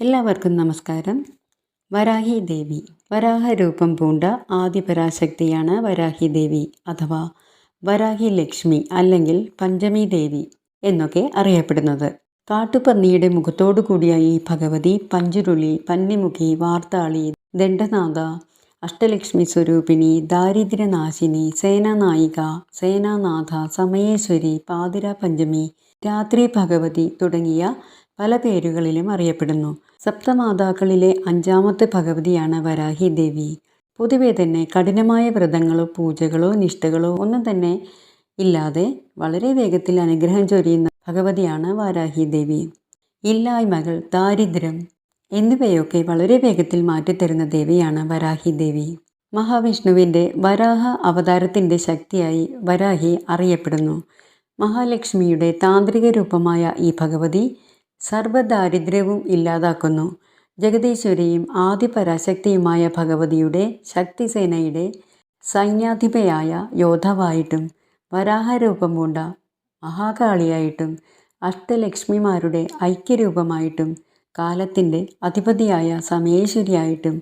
എല്ലാവർക്കും നമസ്കാരം. വരാഹി ദേവി. വരാഹ രൂപം പൂണ്ട ആദിപരാശക്തിയാണ് വരാഹി ദേവി അഥവാ വരാഹി ലക്ഷ്മി അല്ലെങ്കിൽ പഞ്ചമി ദേവി എന്നൊക്കെ അറിയപ്പെടുന്നത്. കാട്ടുപന്നിയുടെ മുഖത്തോടു കൂടിയ ഈ ഭഗവതി പഞ്ചുരുളി പന്നിമുഖി വാർത്താളി ദണ്ഡനാഥ അഷ്ടലക്ഷ്മി സ്വരൂപിണി ദാരിദ്ര്യനാശിനി സേനാനായിക സേനാനാഥ സമയേശ്വരി പാതിര പഞ്ചമി രാത്രി ഭഗവതി തുടങ്ങിയ പല പേരുകളിലും അറിയപ്പെടുന്നു. സപ്തമാതാക്കളിലെ അഞ്ചാമത്തെ ഭഗവതിയാണ് വരാഹി ദേവി. പൊതുവെ തന്നെ കഠിനമായ വ്രതങ്ങളോ പൂജകളോ നിഷ്ഠകളോ ഒന്നും തന്നെ ഇല്ലാതെ വളരെ വേഗത്തിൽ അനുഗ്രഹം ചൊരിയുന്ന ഭഗവതിയാണ് വാരാഹി ദേവി. ഇല്ലായ്മകൾ ദാരിദ്ര്യം എന്നിവയൊക്കെ വളരെ വേഗത്തിൽ മാറ്റിത്തരുന്ന ദേവിയാണ് വരാഹി ദേവി. മഹാവിഷ്ണുവിന്റെ വരാഹ അവതാരത്തിന്റെ ശക്തിയായി വരാഹി അറിയപ്പെടുന്നു. മഹാലക്ഷ്മിയുടെ താന്ത്രിക രൂപമായ ഈ ഭഗവതി സർവദാരിദ്ര്യവും ഇല്ലാതാക്കുന്നു. ജഗദീശ്വരിയും ആദിപരാശക്തിയുമായ ഭഗവതിയുടെ ശക്തിസേനയുടെ സൈന്യാധിപയായ യോദ്ധാവായിട്ടും വരാഹരൂപം കൊണ്ട മഹാകാളിയായിട്ടും അഷ്ടലക്ഷ്മിമാരുടെ ഐക്യരൂപമായിട്ടും കാലത്തിന്റെ അധിപതിയായ സമയേശ്വരിയായിട്ടും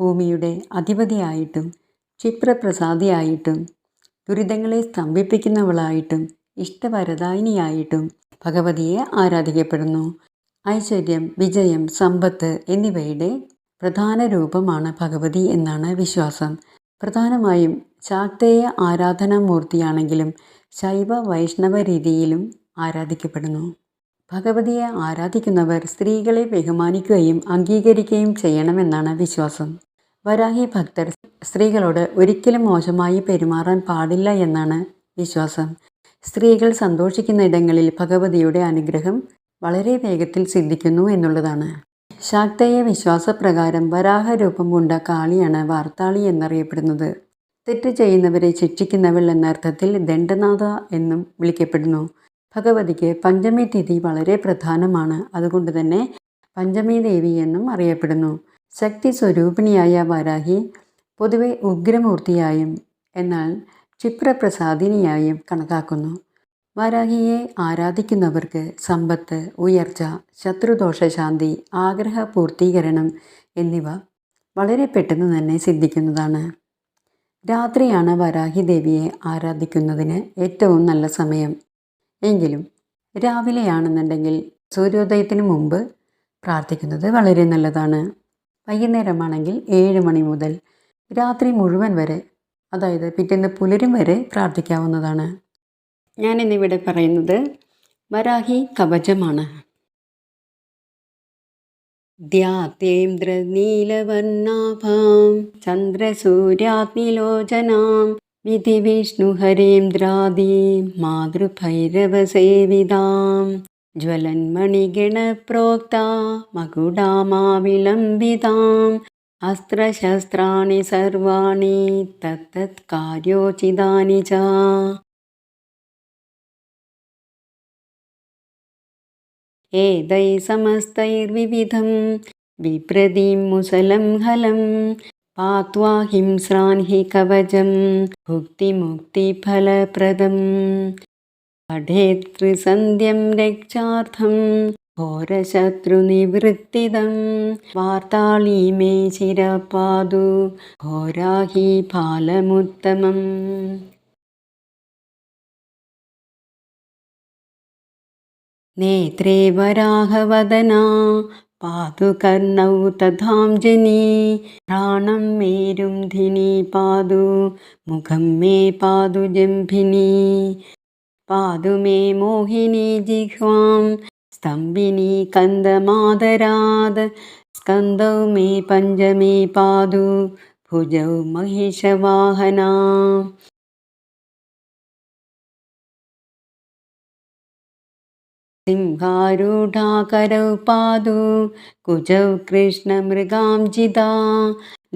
ഭൂമിയുടെ അധിപതിയായിട്ടും ക്ഷിപ്രപ്രസാദിയായിട്ടും ദുരിതങ്ങളെ സ്തംഭിപ്പിക്കുന്നവളായിട്ടും ഇഷ്ടവരദായിനിയായിട്ടും ഭഗവതിയെ ആരാധിക്കപ്പെടുന്നു. ഐശ്വര്യം വിജയം സമ്പത്ത് എന്നിവയുടെ പ്രധാന രൂപമാണ് ഭഗവതി എന്നാണ് വിശ്വാസം. പ്രധാനമായും ശാക്തേയ ആരാധനാമൂർത്തിയാണെങ്കിലും ശൈവ വൈഷ്ണവ രീതിയിലും ആരാധിക്കപ്പെടുന്നു. ഭഗവതിയെ ആരാധിക്കുന്നവർ സ്ത്രീകളെ ബഹുമാനിക്കുകയും അംഗീകരിക്കുകയും ചെയ്യണമെന്നാണ് വിശ്വാസം. വരാഹി ഭക്തർ സ്ത്രീകളോട് ഒരിക്കലും മോശമായി പെരുമാറാൻ പാടില്ല എന്നാണ് വിശ്വാസം. സ്ത്രീകൾ സന്തോഷിക്കുന്ന ഇടങ്ങളിൽ ഭഗവതിയുടെ അനുഗ്രഹം വളരെ വേഗത്തിൽ സിദ്ധിക്കുന്നു എന്നുള്ളതാണ്. ശാക്തയ വിശ്വാസപ്രകാരം വരാഹരൂപം കൊണ്ട കാളിയാണ് വാർത്താളി എന്നറിയപ്പെടുന്നത്. തെറ്റ് ചെയ്യുന്നവരെ ശിക്ഷിക്കുന്നവൾ എന്ന അർത്ഥത്തിൽ ദണ്ഡനാഥ എന്നും വിളിക്കപ്പെടുന്നു. ഭഗവതിക്ക് പഞ്ചമി തിഥി വളരെ പ്രധാനമാണ്. അതുകൊണ്ട് തന്നെ പഞ്ചമി ദേവി എന്നും അറിയപ്പെടുന്നു. ശക്തി സ്വരൂപിണിയായ വരാഹി പൊതുവെ ഉഗ്രമൂർത്തിയായും എന്നാൽ ക്ഷിപ്രപ്രസാദിനിയായും കണക്കാക്കുന്നു. വരാഹിയെ ആരാധിക്കുന്നവർക്ക് സമ്പത്ത് ഉയർച്ച ശത്രുദോഷശാന്തി ആഗ്രഹ പൂർത്തീകരണം എന്നിവ വളരെ പെട്ടെന്ന് തന്നെ സിദ്ധിക്കുന്നതാണ്. രാത്രിയാണ് വരാഹി ദേവിയെ ആരാധിക്കുന്നതിന് ഏറ്റവും നല്ല സമയം. എങ്കിലും രാവിലെയാണെന്നുണ്ടെങ്കിൽ സൂര്യോദയത്തിന് മുമ്പ് പ്രാർത്ഥിക്കുന്നത് വളരെ നല്ലതാണ്. വൈകുന്നേരമാണെങ്കിൽ ഏഴ് മണി മുതൽ രാത്രി മുഴുവൻ വരെ അതായത് പിറ്റേന്ന് പുലരും വരെ പ്രാർത്ഥിക്കാവുന്നതാണ്. ഞാൻ ഇന്നിവിടെ പറയുന്നത് വരാഹി കവചമാണ്. ധ്യാത്തേന്ദ്രനീലവർണാഭാം ചന്ദ്രസൂര്യാഗ്നിലോചനാം വിധിവിഷ്ണുഹരേന്ദ്രാദീം മാതൃഭൈരവസേവിതാം ജ്വലന്മണിഗണപ്രോക്ത മകുടാമാവിലംബിതാം अस्त्रशस्त्राणि सर्वाणि तत्तत् कार्योचितानि च। एतैः समस्तैर्विविधं विप्रतिं मुसलं हलं पात्वा हिंस्रान् हि कवचं भुक्तिमुक्तिफलप्रदम्। पठेतृसन्ध्यं रक्षार्थम् ुनिवृत्तिदं नेत्रे वराहवदना पातु कर्णौ तथाञ्जनी प्राणं तथानी पादु मुखं मे पादु जम्भिनी। पादु मे मोहिनी जम्भिम् स्तम्बिनी कन्दमादराद् स्कन्दौ मे पञ्चमे पादु भुजौ महिषवाहना। सिंहारूढाकरौ पादु कुजौ कृष्णमृगां जिदा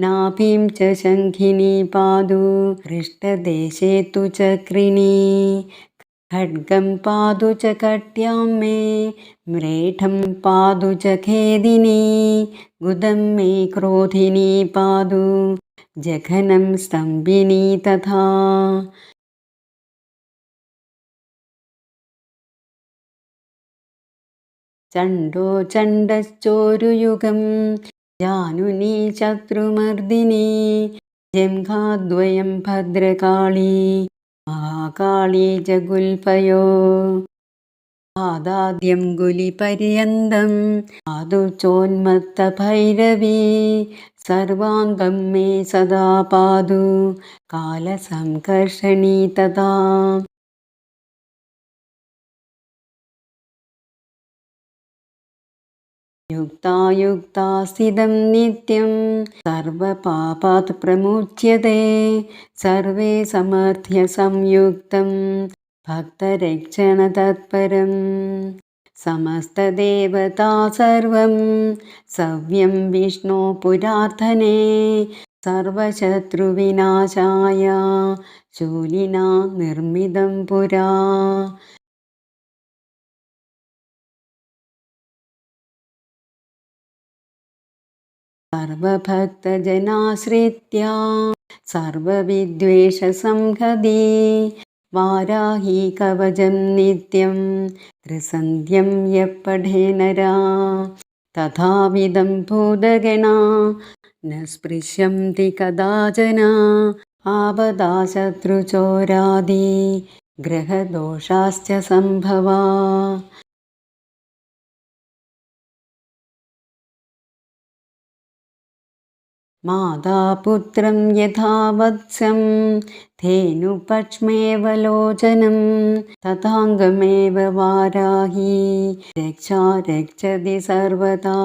नापीं च शङ्खिनी पादु हृष्टदेशे तु चक्रिणी। खड्गं पादु च कट्यां मे म्रेठं पादु च खेदिनी गुदं मे क्रोधिनी पादु जघनं स्तम्भिनी तथा चण्डो चण्डश्चोरुयुगं जानुनी शत्रुमर्दिनी जङ्घाद्वयं भद्रकाळी മഹാകാളി ജഗുൽപയോ പാദാദ്യം ഗുലിപര്യന്തം പാതു ചോന്മത്ത ഭൈരവി. സർവാംഗം മേ സദാ പാതു കാലസംകർഷണീ തഥാ. युक्तायुक्तास्थितं नित्यं सर्वपापात् प्रमुच्यते सर्वे समर्थ्य संयुक्तं भक्तरक्षणतत्परं समस्तदेवता सर्वं सव्यं विष्णो पुरार्थने सर्वशत्रुविनाशाय शूलिना निर्मितं पुरा സർവഭക്തജനാശ്രിത്യാ സർവവിദ്വേഷസംഹതി വാരാഹി കവചം നിത്യം ത്രിസന്ധ്യം യപ്പഠേനരാ തഥാവിധം ഭൂതഗണ ന സ്പൃശ്യന്തി കഥാചന ആപദാശത്രുചോരാദി ഗ്രഹദോഷാശ്ച സംഭവാ. मातापुत्रं यथा वत्सं तेनुपक्ष्मेव लोचनं तथाङ्गमेव वाराही रक्षा रक्षति सर्वदा।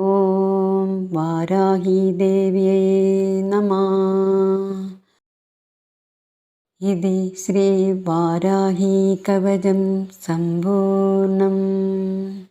ॐ वाराही देव्यै नमः। यदि श्रीवाराहीकवचं सम्पूर्णम्।